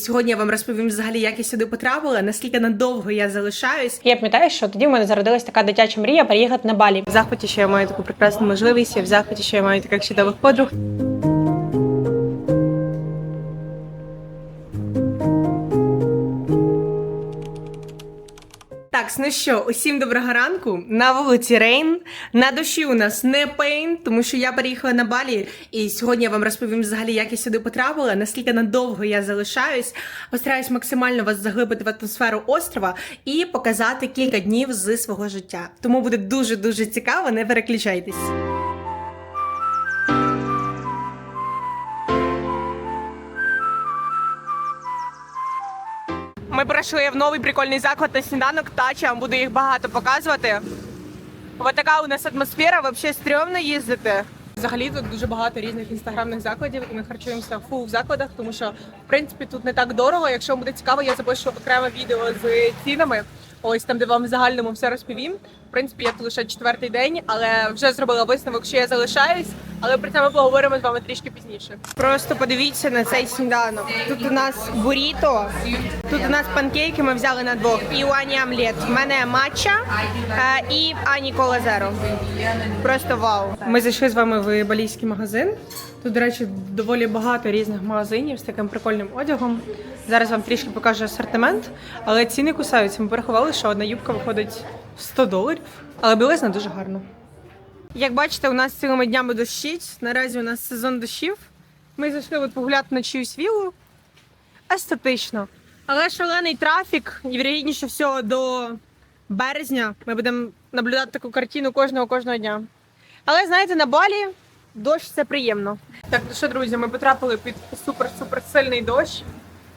Сьогодні я вам розповім взагалі, як я сюди потрапила, наскільки надовго я залишаюсь. Я пам'ятаю, що тоді в мене зародилась така дитяча мрія переїхати на Балі. В захваті, що я маю таку прекрасну можливість, я в захваті, що я маю таких чудових подруг. Так, ну що, усім доброго ранку. На вулиці Рейн. На душі у нас не пейн, тому що я переїхала на Балі, і сьогодні я вам розповім взагалі, як я сюди потрапила, наскільки надовго я залишаюсь. Постараюсь максимально вас заглибити в атмосферу острова і показати кілька днів з свого життя. Тому буде дуже дуже цікаво, не переключайтесь. Ми прийшли в новий прикольний заклад на сніданок. Тача, вам буду їх багато показувати. Ось така у нас атмосфера, взагалі стрьомно їздити. Взагалі тут дуже багато різних інстаграмних закладів, і ми харчуємося фул в закладах, тому що в принципі тут не так дорого. Якщо вам буде цікаво, я запишу окреме відео з цінами. Ось там, де вам в загальному все розповім. В принципі, я тут лише четвертий день, але вже зробила висновок, що я залишаюсь. Але про це ми поговоримо з вами трішки пізніше. Просто подивіться на цей сніданок. Тут у нас буріто, тут у нас панкейки. Ми взяли на двох. І у Ані омлет. В мене матча е, і Ані кола зеро. Просто вау. Ми зайшли з вами в балійський магазин. Тут, до речі, доволі багато різних магазинів з таким прикольним одягом. Зараз вам трішки покажу асортимент, але ціни кусаються. Ми порахували, що одна юбка виходить 100 доларів, але білизна дуже гарна. Як бачите, у нас цілими днями дощить. Наразі у нас сезон дощів. Ми зайшли от погуляти на чиюсь віллу. Естетично. Але шалений трафік, і вірогідніше всього до березня ми будемо наблюдати таку картину кожного кожного дня. Але знаєте, на балі дощ це приємно. Так, ну що, друзі, ми потрапили під супер-супер сильний дощ.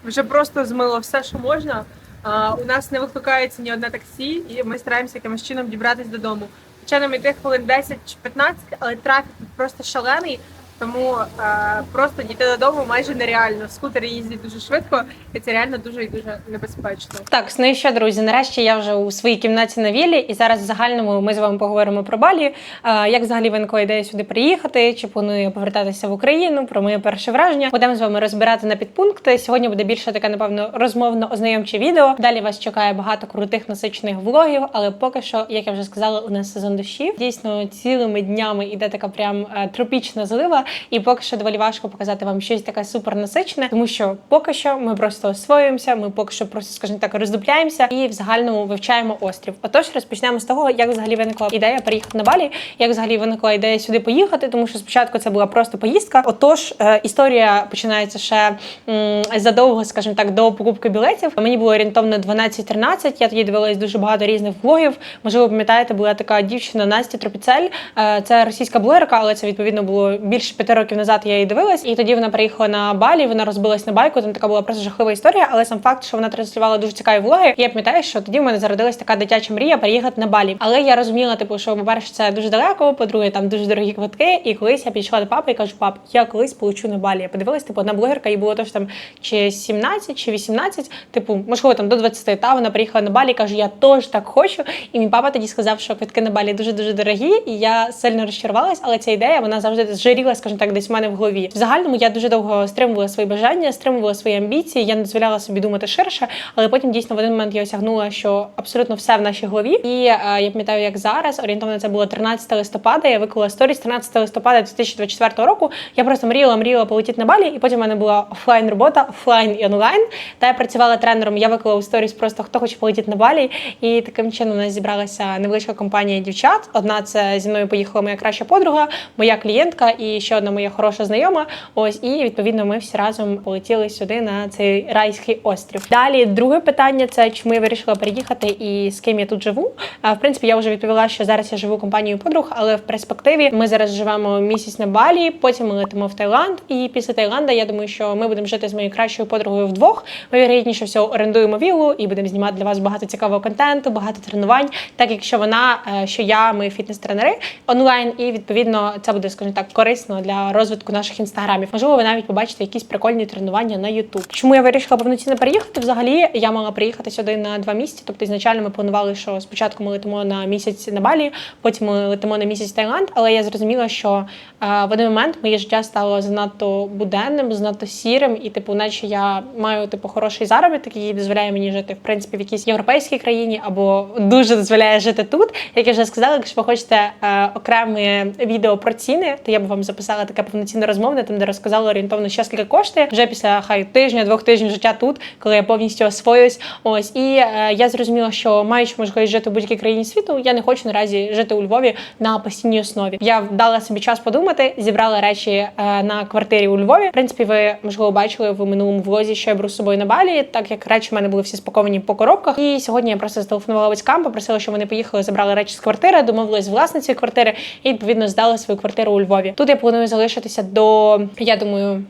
Вже просто змило все, що можна. А, у нас не викликається ні одне таксі, і ми стараємося якимось чином дібратися додому. Хоча нам йти хвилин 10 чи 15, але трафік просто шалений. Тому е, просто дійти додому майже нереально. Скутери їздять дуже швидко, і це реально дуже і дуже небезпечно. Так, ну і що, друзі, нарешті я вже у своїй кімнаті на віллі, і зараз в загальному ми з вами поговоримо про Балі. Е, Як взагалі виникла ідея сюди приїхати? Чи планую повертатися в Україну? Про моє перше враження. Будемо з вами розбирати на підпункти. Сьогодні буде більше таке, напевно, розмовно ознайомче відео. Далі вас чекає багато крутих насичених влогів, але поки що, як я вже сказала, у нас сезон дощів. Дійсно, цілими днями іде така прям е, тропічна злива, і поки що доволі важко показати вам щось таке супер насичене, тому що поки що ми просто освоюємося, ми поки що просто, скажімо так, роздупляємося і в загальному вивчаємо острів. Отож, розпочнемо з того, як взагалі виникла ідея переїхати на Балі, як взагалі виникла ідея сюди поїхати, тому що спочатку це була просто поїздка. Отож, е, історія починається ще м, задовго, скажімо так, до покупки білетів. Мені було орієнтовно 12-13, Я тоді дивилась дуже багато різних влогів. Можливо, пам'ятаєте, була така дівчина Настя Тропіцель. Е, Це російська блогерка, але це відповідно було більше п'яти років назад. Я її дивилась, і тоді вона приїхала на Балі. Вона розбилась на байку. Там така була просто жахлива історія. Але сам факт, що вона транслювала дуже цікаві влоги. Я пам'ятаю, що тоді в мене зародилась така дитяча мрія переїхати на Балі. Але я розуміла, типу, що по-перше, це дуже далеко, по-друге, там дуже дорогі квитки. І колись я підійшла до папи і кажу, пап, я колись получу на Балі. Я подивилась, типу, одна блогерка, їй було теж там чи 17, чи 18, типу, можливо, там до 20. Та вона приїхала на Балі і каже, я теж так хочу. І мій папа тоді сказав, що квитки на Балі дуже дуже дорогі, і я сильно розчарувалась, але ця ідея вона завжди зжиріла, скажімо так, десь в мене в голові. В загальному я дуже довго стримувала свої бажання, стримувала свої амбіції. Я не дозволяла собі думати ширше, але потім дійсно в один момент я осягнула, що абсолютно все в нашій голові. І е, я пам'ятаю, як зараз орієнтовно це було 13 листопада. Я виклала сторіс 13 листопада 2024 року. Я просто мріяла, мріяла полетіти на балі, і потім в мене була офлайн робота, офлайн і онлайн. Та я працювала тренером. Я виклала у сторіс просто хто хоче полетіти на балі. І таким чином у нас зібралася невеличка компанія дівчат. Одна це зі мною поїхала моя краща подруга, моя клієнтка і ще одна моя хороша знайома. Ось і відповідно ми всі разом полетіли сюди на цей райський острів. Далі друге питання це чому я вирішила переїхати і з ким я тут живу. В принципі, я вже відповіла, що зараз я живу компанією подруг, але в перспективі ми зараз живемо місяць на Балі, потім ми летимо в Таїланд. І після Таїланда я думаю, що ми будемо жити з моєю кращою подругою вдвох. Ми вірогідніше всього орендуємо віллу і будемо знімати для вас багато цікавого контенту, багато тренувань. Так якщо вона, е, що я, ми фітнес-тренери онлайн, і відповідно це буде, скажімо так, корисно для розвитку наших інстаграмів. Можливо, ви навіть побачите якісь прикольні тренування на YouTube. Чому я вирішила повноцінно переїхати? Взагалі я мала приїхати сюди на два місяці. Тобто, ізначально ми планували, що спочатку ми летимо на місяць на Балі, потім ми летимо на місяць в Таїланд. Але я зрозуміла, що е, в один момент моє життя стало занадто буденним, занадто сірим, і типу, наче я маю типу хороший заробіток, який дозволяє мені жити в принципі в якійсь європейській країні, або дуже дозволяє жити тут. Як я вже сказала, якщо ви хочете е, окреме відео про ціни, то я б вам записала таке повноцінне розмовне, там де розказала орієнтовно, що скільки коштує вже після хай тижня, двох тижнів життя тут, коли я повністю освоюсь. Ось і е, я зрозуміла, що маючи можливість жити в будь-якій країні світу, я не хочу наразі жити у Львові на постійній основі. Я дала собі час подумати, зібрала речі е, на квартирі у Львові. В принципі, ви можливо бачили в минулому влозі, що я беру з собою на балі, так як речі в мене були всі спаковані по коробках. І сьогодні я просто зателефонувала батькам, попросила, щоб вони поїхали, забрали речі з квартири, домовились з власницею квартири і відповідно здали свою квартиру у Львові. Тут я планую залишитися до, я думаю.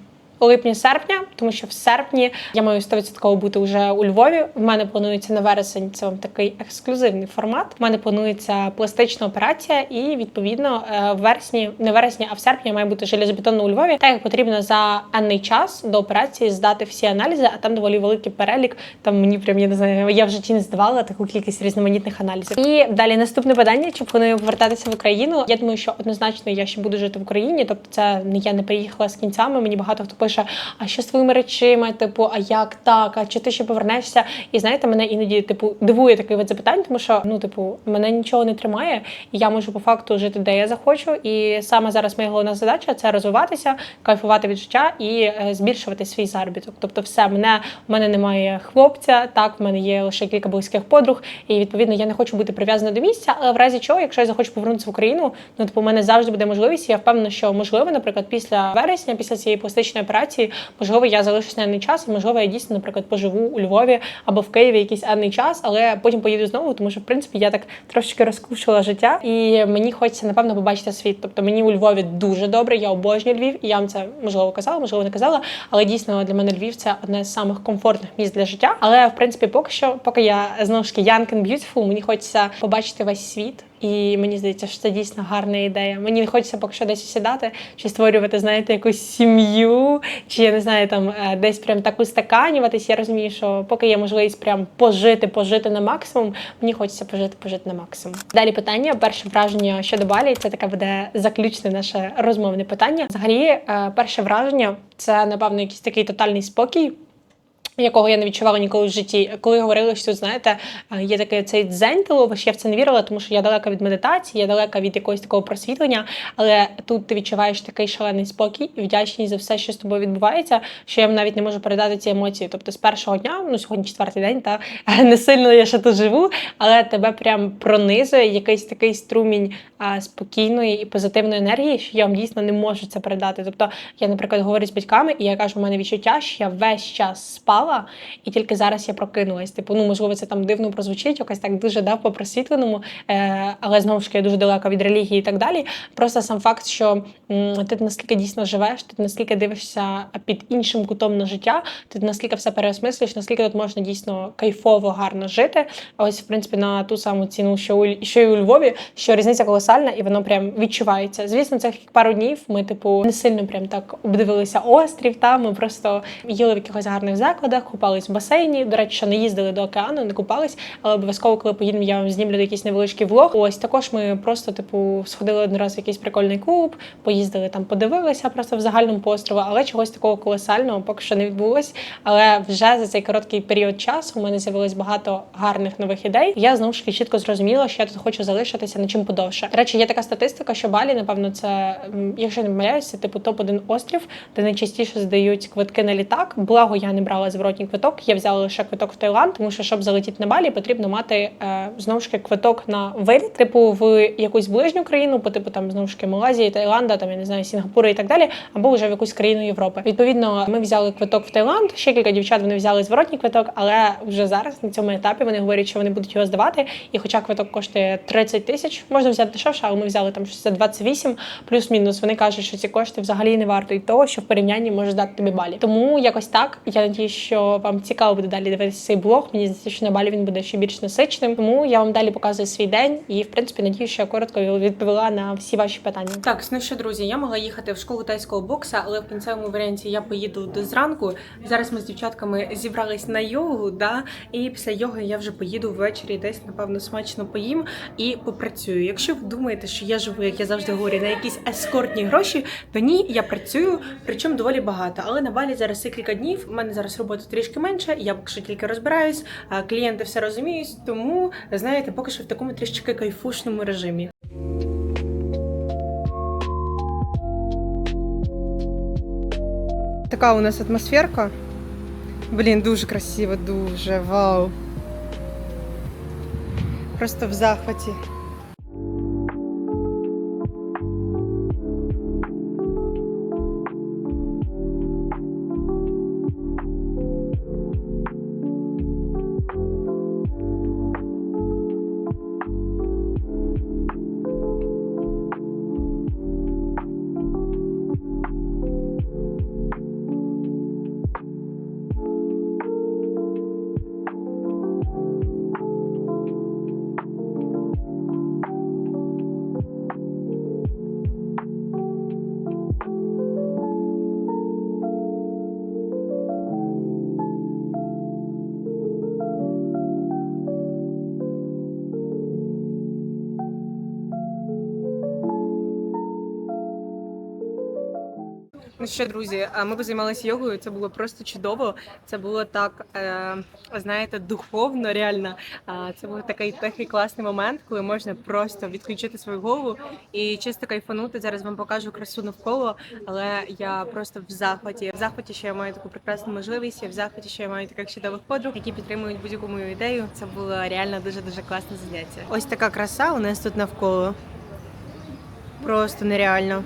Липня-серпня, тому що в серпні я маю 100% бути вже у Львові. В мене планується на вересень. Це вам такий ексклюзивний формат. У мене планується пластична операція, і відповідно е, в вересні, не вересні, а в серпні я маю бути железобетонно у Львові. Так як потрібно за енний час до операції здати всі аналізи, а там доволі великий перелік. Там мені прям я не знаю, я в житті не здавала таку кількість різноманітних аналізів. І далі наступне питання: чи планую повертатися в Україну? Я думаю, що однозначно я ще буду жити в Україні. Тобто, це я не приїхала з кінцями. Мені багато хто пише, а що з твоїми речима? Типу, а як так? А чи ти ще повернешся? І знаєте, мене іноді типу дивує такий вид запитань, тому що ну, типу, мене нічого не тримає, і я можу по факту жити де я захочу. І саме зараз моя головна задача це розвиватися, кайфувати від життя і е, збільшувати свій заробіток. Тобто, все мене в мене немає хлопця, так в мене є лише кілька близьких подруг, і відповідно я не хочу бути прив'язана до місця. Але в разі чого, якщо я захочу повернутися в Україну, ну типу, у мене завжди буде можливість. і Я впевнена, що можливо, наприклад, після вересня, після цієї пластичної операції, можливо, я залишусь на енний час, можливо, я дійсно, наприклад, поживу у Львові або в Києві якийсь енний час, але потім поїду знову, тому що в принципі я так трошечки розкушила життя, і мені хочеться напевно побачити світ. Тобто мені у Львові дуже добре, я обожнюю Львів, і я вам це можливо казала, можливо, не казала. Але дійсно для мене Львів це одне з самих комфортних місць для життя. Але в принципі, поки що, поки я знову ж таки young and мені хочеться побачити весь світ. І мені здається, що це дійсно гарна ідея. Мені не хочеться поки що десь сідати, чи створювати, знаєте, якусь сім'ю, чи я не знаю, там е, десь прям так устаканюватись. Я розумію, що поки є можливість прям пожити, пожити на максимум, мені хочеться пожити, пожити на максимум. Далі питання. Перше враження щодо Балі, це таке буде заключне наше розмовне питання. Взагалі, е, перше враження це напевно якийсь такий тотальний спокій якого я не відчувала ніколи в житті. Коли говорили, що знаєте, е, є такий цей дзень тиловиш, я в це не вірила, тому що я далека від медитації, я далека від якогось такого просвітлення. Але тут ти відчуваєш такий шалений спокій і вдячність за все, що з тобою відбувається, що я навіть не можу передати ці емоції. Тобто, з першого дня, ну сьогодні четвертий день, та не сильно я ще тут живу, але тебе прям пронизує якийсь такий струмінь а, спокійної і позитивної енергії, що я вам дійсно не можу це передати. Тобто, я, наприклад, говорю з батьками, і я кажу, у мене відчуття, що я весь час спала спала, і тільки зараз я прокинулась. Типу, ну можливо, це там дивно прозвучить, якось так дуже да, по просвітленому, е, але знову ж таки дуже далека від релігії і так далі. Просто сам факт, що ти наскільки дійсно живеш, ти наскільки дивишся під іншим кутом на життя, ти наскільки все переосмислюєш, наскільки тут можна дійсно кайфово, гарно жити. А ось, в принципі, на ту саму ціну, що у що й у Львові, що різниця колосальна, і воно прям відчувається. Звісно, цих пару днів ми, типу, не сильно прям так обдивилися острів. Та ми просто їли в якихось гарних закладах, купались в басейні. До речі, що не їздили до океану, не купались, але обов'язково, коли поїдемо, я вам знімлю якийсь невеличкий влог. Ось також ми просто, типу, сходили один раз в якийсь прикольний клуб, поїздили там, подивилися просто в загальному острову, але чогось такого колосального поки що не відбулось. Але вже за цей короткий період часу у мене з'явилось багато гарних нових ідей. Я знову ж таки чітко зрозуміла, що я тут хочу залишитися на чим подовше. До речі, є така статистика, що Балі, напевно, це якщо не помиляюся, типу топ 1 острів, де найчастіше здають квитки на літак. Благо я не брала зворотній квиток. Я взяла лише квиток в Таїланд, тому що щоб залетіти на Балі, потрібно мати е, знову ж таки квиток на виліт, типу в якусь ближню країну, по типу там знову ж таки Малайзії, Таїланда, там я не знаю, Сінгапура і так далі, або вже в якусь країну Європи. Відповідно, ми взяли квиток в Таїланд. Ще кілька дівчат вони взяли зворотній квиток, але вже зараз на цьому етапі вони говорять, що вони будуть його здавати. І хоча квиток коштує 30 тисяч, можна взяти дешевше, але ми взяли там щось за 28 плюс-мінус. Вони кажуть, що ці кошти взагалі не вартують того, що в порівнянні може дати тобі балі. Тому якось так. Я надію, що що вам цікаво буде далі дивитися цей блог. Мені здається, що на балі він буде ще більш насиченим. Тому я вам далі показую свій день і, в принципі, надію, що я коротко відповіла на всі ваші питання. Так, ну що, друзі, я могла їхати в школу тайського бокса, але в кінцевому варіанті я поїду до зранку. Зараз ми з дівчатками зібрались на йогу, да, і після йоги я вже поїду ввечері, десь напевно смачно поїм і попрацюю. Якщо ви думаєте, що я живу, як я завжди говорю, на якісь ескортні гроші, то ні, я працюю, причому доволі багато. Але на балі зараз кілька днів. У мене зараз роботи трішки менше. Я поки що тільки розбираюсь, клієнти все розуміють. Тому знаєте, поки що в такому трішки кайфушному режимі. Така у нас атмосферка. Блін, дуже красиво, дуже. Вау. Просто в захваті. Ну що, друзі, ми позаймалися йогою. Це було просто чудово. Це було так, е, знаєте, духовно, реально. Це був такий тихий класний момент, коли можна просто відключити свою голову і чисто кайфанути. Зараз вам покажу красу навколо, але я просто в захваті. В захваті, що я маю таку прекрасну можливість. Я в захваті, що я маю таких чудових подруг, які підтримують будь-яку мою ідею. Це було реально дуже дуже класне заняття. Ось така краса у нас тут навколо. Просто нереально.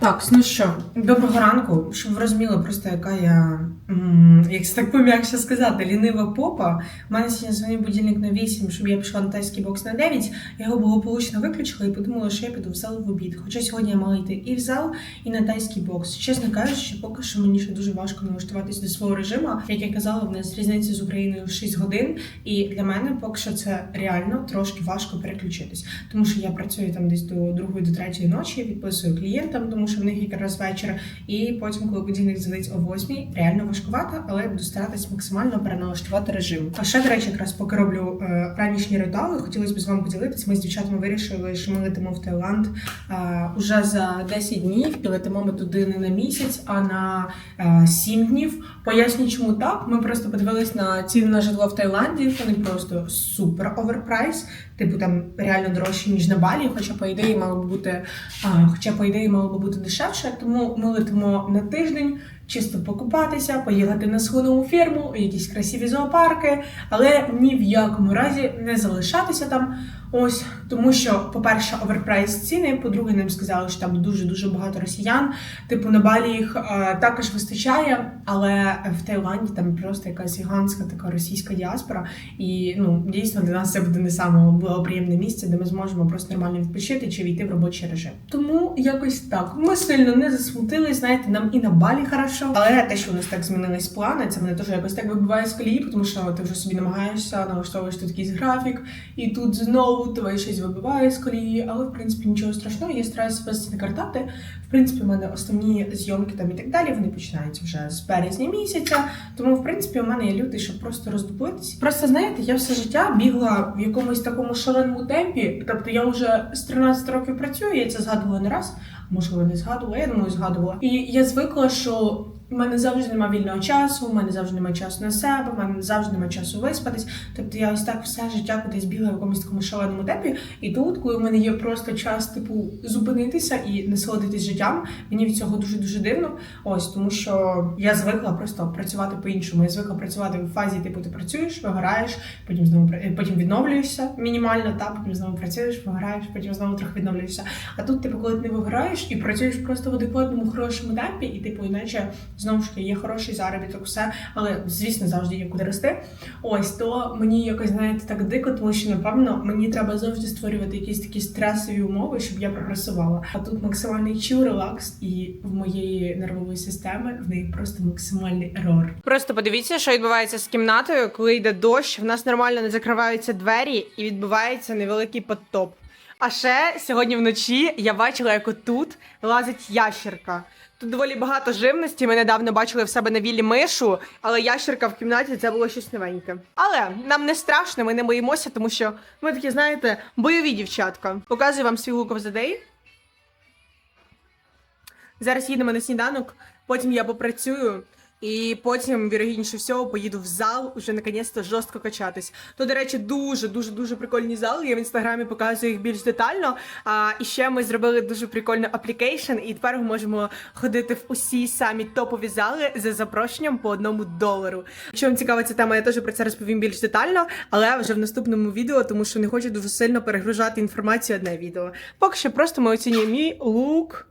Так, ну що, доброго ранку. Щоб ви розуміли, просто яка я, м, як це так пом'якше сказати, лінива попа. У мене сьогодні дзвонив будильник на 8, щоб я пішла на тайський бокс на 9. Я його благополучно виключила і подумала, що я піду в зал в обід. Хоча сьогодні я мала йти і в зал, і на тайський бокс. Чесно кажучи, поки що мені ще дуже важко налаштуватись до свого режиму. Як я казала, в нас різниця з Україною в 6 годин. І для мене поки що це реально трошки важко переключитись. Тому що я працюю там десь до другої до третьої ночі, відписую клієнтам, тому що в них якраз вечір. І потім, коли будильник дзвонить о восьмій, реально важкувато, але я буду старатись максимально переналаштувати режим. А ще, до речі, якраз поки роблю е, ранішні ритуали, хотілося б з вами поділитись. Ми з дівчатами вирішили, що ми летимо в Таїланд е, уже за 10 днів і летимо ми туди не на місяць, а на е, 7 днів. Поясню, чому так. Ми просто подивились на ціни на житло в Таїланді. Вони просто супер оверпрайс. Типу там реально дорожче, ніж на Балі, хоча по ідеї мало б бути, а, хоча по ідеї мало б бути дешевше. Тому ми летимо на тиждень, чисто покупатися, поїхати на схонову ферму, якісь красиві зоопарки, але ні в якому разі не залишатися там. Ось тому, що, по-перше, оверпрайс ціни. По-друге, нам сказали, що там дуже дуже багато росіян. Типу на Балі їх е, також вистачає, але в Таїланді там просто якась гігантська така російська діаспора. І ну дійсно для нас це буде не саме благоприємне місце, де ми зможемо просто нормально відпочити чи війти в робочий режим. Тому якось так. Ми сильно не засмутились. Знаєте, нам і на балі хорошо. Але те, що у нас так змінились плани, це мене теж якось так вибиває з колії, тому що ти вже собі намагаєшся, налаштовуєш тут якийсь графік, і тут знову тебе щось вибиває з колії. Але в принципі нічого страшного. Я стараюся себе це не картати. В принципі, у мене основні зйомки там і так далі. Вони починаються вже з березня місяця. Тому, в принципі, у мене є люди, щоб просто роздуплитись. Просто знаєте, я все життя бігла в якомусь такому шаленому темпі. Тобто я вже з 13 років працюю, я це згадувала не раз. Можливо, не згадувала, я думаю, згадувала. І я звикла, що у мене завжди немає вільного часу, у мене завжди немає часу на себе, у мене завжди немає часу виспатись. Тобто я ось так все життя кудись бігла в якомусь такому шаленому темпі. І тут, коли в мене є просто час, типу, зупинитися і насолодитись життям, мені від цього дуже дуже дивно. Ось тому, що я звикла просто працювати по-іншому. Я звикла працювати в фазі, типу, ти працюєш, вигораєш, потім знову потім відновлюєшся мінімально, та потім знову працюєш, вигораєш, потім знову трохи відновлюєшся. А тут, типу, коли ти не вигораєш і працюєш просто в адекватному хорошому темпі, і типу, іначе знову ж таки є хороший заробіток, все, але звісно завжди є куди рости. Ось то мені якось знаєте так дико, тому що напевно мені треба завжди створювати якісь такі стресові умови, щоб я прогресувала. А тут максимальний чил, релакс, і в моєї нервової системи в неї просто максимальний ерор. Просто подивіться, що відбувається з кімнатою, коли йде дощ. В нас нормально не закриваються двері і відбувається невеликий потоп. А ще сьогодні вночі я бачила, як отут лазить ящерка. Тут доволі багато живності. Ми недавно бачили в себе на віллі мишу, але ящерка в кімнаті це було щось новеньке. Але нам не страшно, ми не боїмося, тому що ми такі, знаєте, бойові дівчатка. Показую вам свій лук задей. Зараз їдемо на сніданок, потім я попрацюю. І потім, вірогідніше всього, поїду в зал уже наконець-то жорстко качатись. То, до речі, дуже дуже дуже прикольні зали. Я в інстаграмі показую їх більш детально. А і ще ми зробили дуже прикольну аплікейшн, і тепер ми можемо ходити в усі самі топові зали за запрошенням по одному долару. Якщо вам цікава ця тема, я теж про це розповім більш детально, але вже в наступному відео, тому що не хочу дуже сильно перегружати інформацію одне відео. Поки що просто ми оцінюємо мій лук.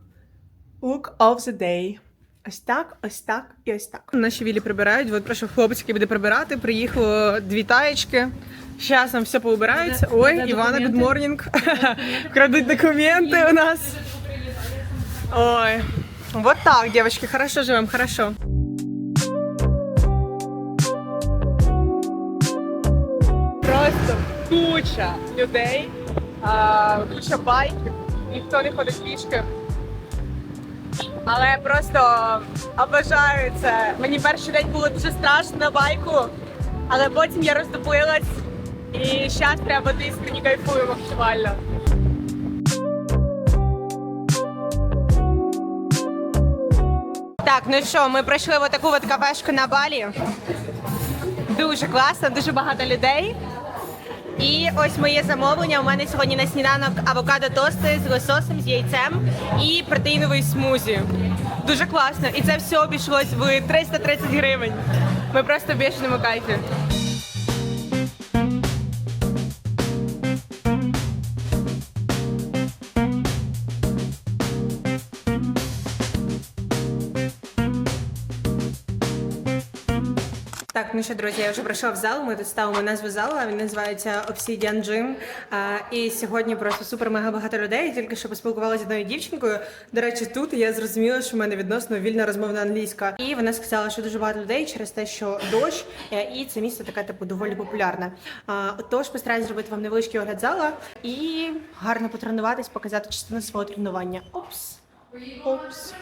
Look of the day. Ось так, ось так і ось так. Наші вілі прибирають. От прийшов хлопець, який буде прибирати. Приїхало дві таєчки. Зараз нам все поубирається. Ой, Івана, good morning. Крадуть документи у нас. Ой. Вот так, девочки, хорошо живем, хорошо. Просто куча людей, куча байків, ніхто не ходить пішки. Але просто обожаю це. Мені перший день було дуже страшно на байку, але потім я роздобилась і зараз бути іскренні кайфую максимально. Так, ну що, ми пройшли в таку от кафешку на Балі. Дуже класно, дуже багато людей. І ось моє замовлення. У мене сьогодні на сніданок авокадо тости з лососем, з яйцем і протеїновий смузі. Дуже класно. І це все обійшлось в 330 гривень. Ми просто в бішеному кайфі. Що, друзі, я вже прийшов в зал. Ми тут ставимо назву залу. Він називається Obsidian Gym. А, і сьогодні просто супер мега багато людей. Тільки що поспілкувалася з одною дівчинкою. До речі, тут я зрозуміла, що в мене відносно вільна розмовна англійська. І вона сказала, що дуже багато людей через те, що дощ, е, і це місце таке типу доволі популярне. А, тож постараюсь зробити вам невеличкий огляд зала і гарно потренуватись, показати частину свого тренування. Опс. Опс.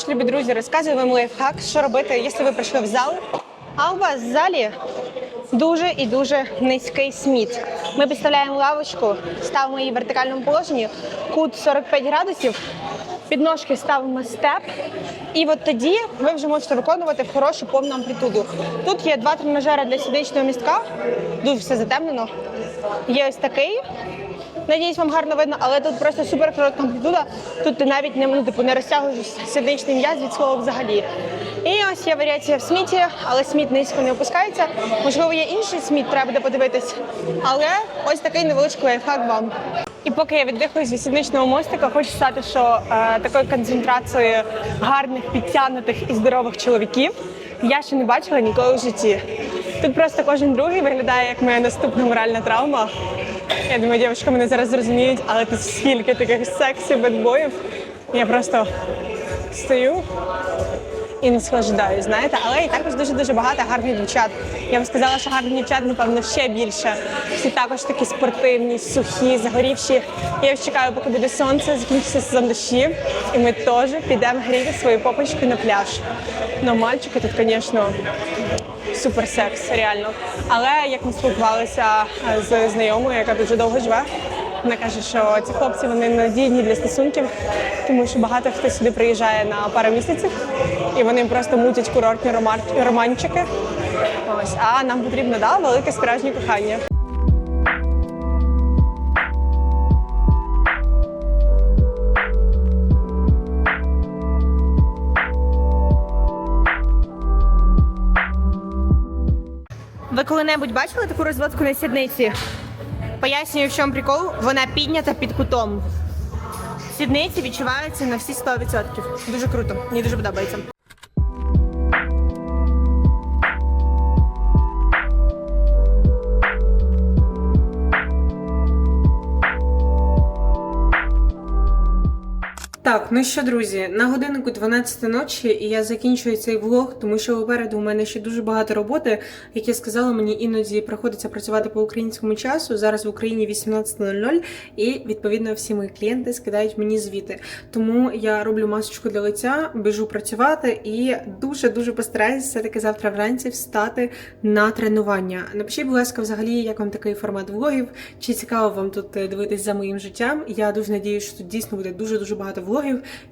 Отож, любі друзі, розказую вам лайфхак, що робити, якщо ви прийшли в зал. А у вас в залі дуже і дуже низький сміт. Ми підставляємо лавочку, ставимо її в вертикальному положенні, кут 45 градусів, підножки ставимо степ, і от тоді ви вже можете виконувати в хорошу повну амплітуду. Тут є два тренажери для сідничного містка, дуже все затемнено. Є ось такий. Надіюсь, вам гарно видно, але тут просто супер коротка амплітуда. Тут ти навіть не, ну, типу, не розтягуєш сідничний м'яз від слова взагалі. І ось є варіація в сміті, але сміт низько не опускається. Можливо, є інший сміт, треба буде подивитись. Але ось такий невеличкий лайфхак вам. І поки я віддихуюсь від сідничного мостика, хочу сказати, що е, такої концентрації гарних, підтягнутих і здорових чоловіків я ще не бачила ніколи в житті. Тут просто кожен другий виглядає як моя наступна моральна травма. Я думаю, дівчатка мене зараз зрозуміють, але тут скільки таких сексі бедбоїв. Я просто стою і наслаждаюсь, знаєте, але і також дуже дуже багато гарних дівчат. Я б сказала, що гарних дівчат, напевно, ще більше. Всі також такі спортивні, сухі, загорівші. Я ось чекаю, поки буде сонце, закінчиться сезон дощів, і ми теж підемо гріти свою попочку на пляж. Ну, мальчики тут, звісно, супер секс, реально. Але як ми спілкувалися е, з знайомою, яка дуже довго живе, вона каже, що ці хлопці вони надійні для стосунків, тому що багато хто сюди приїжджає на пару місяців і вони просто мутять курортні роман- романчики. Ось, а нам потрібно да, велике справжнє кохання. Коли-небудь бачили таку розводку на сідниці? Пояснюю, в чому прикол. Вона піднята під кутом. Сідниці відчуваються на всі 100%. Дуже круто. Мені дуже подобається. Так, ну що, друзі, на годиннику 12 ночі, і я закінчую цей влог, тому що попереду у мене ще дуже багато роботи. Як я сказала, мені іноді приходиться працювати по українському часу. Зараз в Україні 18.00, і відповідно всі мої клієнти скидають мені звіти. Тому я роблю масочку для лиця, біжу працювати і дуже дуже постараюся все-таки завтра вранці встати на тренування. Напишіть, будь ласка, взагалі, як вам такий формат влогів, чи цікаво вам тут е, дивитись за моїм життям. Я дуже надію, що тут дійсно буде дуже дуже багато влогів.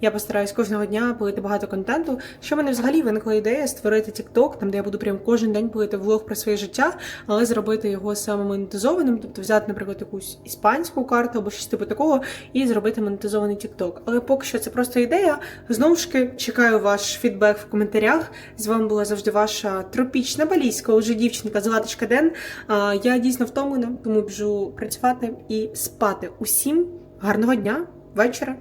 Я постараюсь кожного дня пилити багато контенту. Що в мене взагалі виникла ідея створити TikTok, там де я буду прям кожен день пилити влог про своє життя, але зробити його саме монетизованим, тобто взяти, наприклад, якусь іспанську карту або щось типу такого, і зробити монетизований TikTok. Але поки що це просто ідея. Знову ж таки, чекаю ваш фідбек в коментарях. З вами була завжди ваша тропічна балійська уже дівчинка Златочка Ден. Я дійсно втомлена, тому біжу працювати і спати. Усім гарного дня, вечора.